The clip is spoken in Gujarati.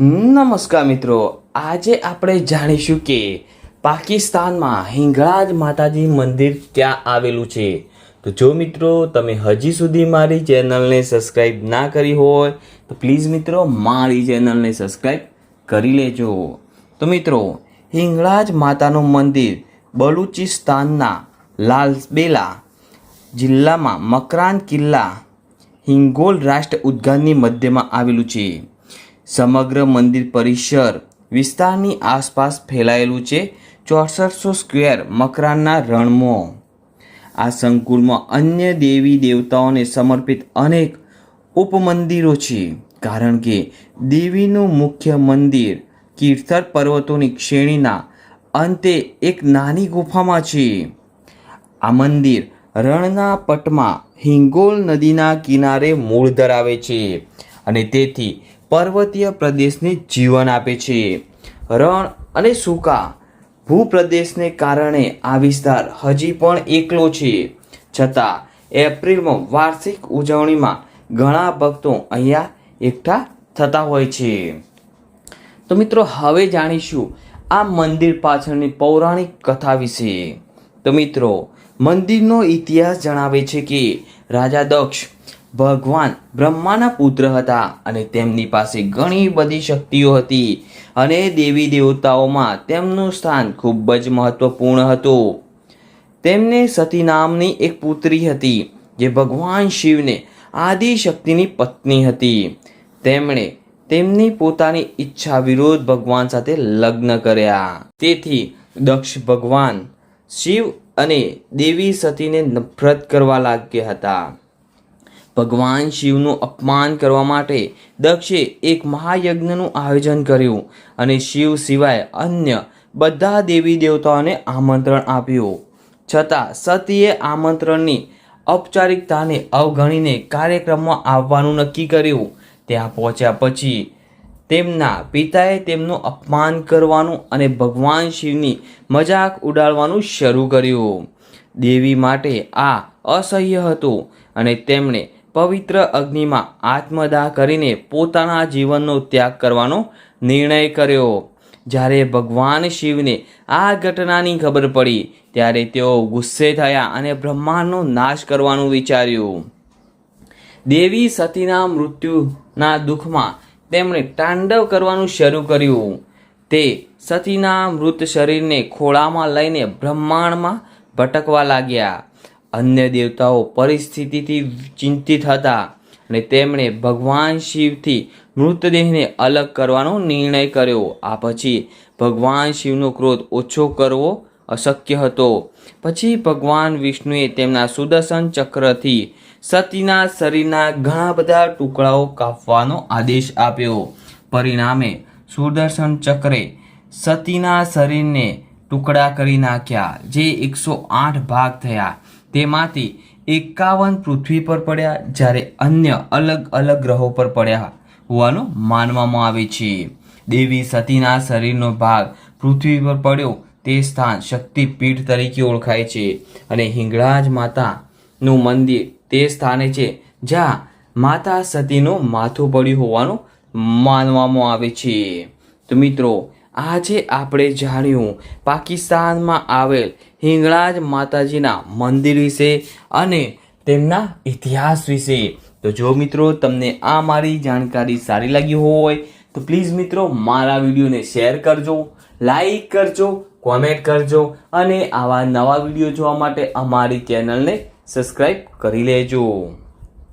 નમસ્કાર મિત્રો, આજે આપણે જાણીશું કે પાકિસ્તાનમાં હિંગળાજ માતાજી મંદિર ક્યાં આવેલું છે. તો જો મિત્રો, તમે હજી સુધી મારી ચેનલને સબસ્ક્રાઈબ ના કરી હોય, તો પ્લીઝ મિત્રો, મારી ચેનલને સબસ્ક્રાઈબ કરી લેજો. તો મિત્રો, હિંગળાજ માતાનું મંદિર બલુચિસ્તાનના લાલબેલા જિલ્લામાં મકરાન કિલ્લા હિંગોલ રાષ્ટ્ર ઉદ્યાનની મધ્યમાં આવેલું છે. સમગ્ર મંદિર પરિસર વિસ્તારની આસપાસ ફેલાયેલું છે ચોસઠસો સ્ક્વેર મકરાનના રણમો. આ સંકુલમાં અન્ય દેવી દેવતાઓને સમર્પિત અનેક ઉપમંદિરો છે, કારણ કે દેવીનું મુખ્ય મંદિર કીર્થર પર્વતોની શ્રેણીના અંતે એક નાની ગુફામાં છે. આ મંદિર રણના પટમાં હિંગોલ નદીના કિનારે મૂળ ધરાવે છે અને તેથી પર્વતીય પ્રદેશને જીવન આપે છે. રણ અને સૂકા ભૂપ્રદેશને કારણે આ વિસ્તાર હજી પણ એકલો છે. છતાં, એપ્રિલમાં વાર્ષિક ઉજવણીમાં ઘણા ભક્તો અહીંયા એકઠા થતા હોય છે. તો મિત્રો, હવે જાણીશું આ મંદિર પાછળની પૌરાણિક કથા વિશે. તો મિત્રો, મંદિરનો ઇતિહાસ જણાવે છે કે રાજા દક્ષ ભગવાન બ્રહ્માના પુત્ર હતા અને તેમની પાસે ઘણી બધી શક્તિઓ હતી અને દેવી દેવતાઓમાં તેમનું સ્થાન ખૂબ જ મહત્વપૂર્ણ હતું. તેમને સતી નામની એક પુત્રી હતી, જે ભગવાન શિવને આદિ શક્તિની પત્ની હતી. તેમણે તેમની પોતાની ઈચ્છા વિરોધ ભગવાન સાથે લગ્ન કર્યા. તેથી દક્ષ ભગવાન શિવ અને દેવી સતીને નફરત કરવા લાગ્યા હતા. ભગવાન શિવનું અપમાન કરવા માટે દક્ષે એક મહાયજ્ઞનું આયોજન કર્યું અને શિવ સિવાય અન્ય બધા દેવી દેવતાઓને આમંત્રણ આપ્યું. છતાં સતીએ આમંત્રણની ઔપચારિકતાને અવગણીને કાર્યક્રમમાં આવવાનું નક્કી કર્યું. ત્યાં પહોંચ્યા પછી તેમના પિતાએ તેમનું અપમાન કરવાનું અને ભગવાન શિવની મજાક ઉડાડવાનું શરૂ કર્યું. દેવી માટે આ અસહ્ય હતું અને તેમણે પવિત્ર અગ્નિમાં આત્મદાહ કરીને પોતાના જીવનનો ત્યાગ કરવાનો નિર્ણય કર્યો. જ્યારે ભગવાન શિવને આ ઘટનાની ખબર પડી, ત્યારે તેઓ ગુસ્સે થયા અને બ્રહ્માંડનો નાશ કરવાનું વિચાર્યું. દેવી સતીના મૃત્યુના દુઃખમાં તેમણે તાંડવ કરવાનું શરૂ કર્યું. તે સતીના મૃત શરીરને ખોળામાં લઈને બ્રહ્માંડમાં ભટકવા લાગ્યા. અન્ય દેવતાઓ પરિસ્થિતિથી ચિંતિત હતા અને તેમણે ભગવાન શિવથી મૃતદેહને અલગ કરવાનો નિર્ણય કર્યો. આ પછી ભગવાન શિવનો ક્રોધ ઓછો કરવો અશક્ય હતો. પછી ભગવાન વિષ્ણુએ તેમના સુદર્શન ચક્રથી સતીના શરીરના ઘણા બધા ટુકડાઓ કાપવાનો આદેશ આપ્યો. પરિણામે સુદર્શન ચક્રે સતીના શરીરને ટુકડા કરી નાખ્યા, જે એકસો આઠ ભાગ થયા. તેમાંથી એકાવન પૃથ્વી પર પડ્યા જ્યારે અન્ય અલગ અલગ ગ્રહો પર પડ્યા હોવાનું માનવામાં આવે છે. દેવી સતીના શરીરનો ભાગ પૃથ્વી પર પડ્યો તે સ્થાન શક્તિપીઠ તરીકે ઓળખાય છે અને હિંગળાજ માતાનું મંદિર તે સ્થાને છે જ્યાં માતા સતીનું માથું પડ્યું હોવાનું માનવામાં આવે છે. તો મિત્રો આજે આપણે જાણ્યું, પાકિસ્તાનમાં આવેલ હિંગળાજ માતાજીના મંદિર વિશે અને તેમના ઇતિહાસ વિશે. તો જો મિત્રો, તમને આ મારી જાણકારી સારી લાગી હોય, તો પ્લીઝ મિત્રો, મારા વિડીયોને શેર કરજો, લાઈક કરજો, કોમેન્ટ કરજો, અને આવા નવા વીડિયો જોવા માટે અમારી ચેનલને સબસ્ક્રાઈબ કરી લેજો.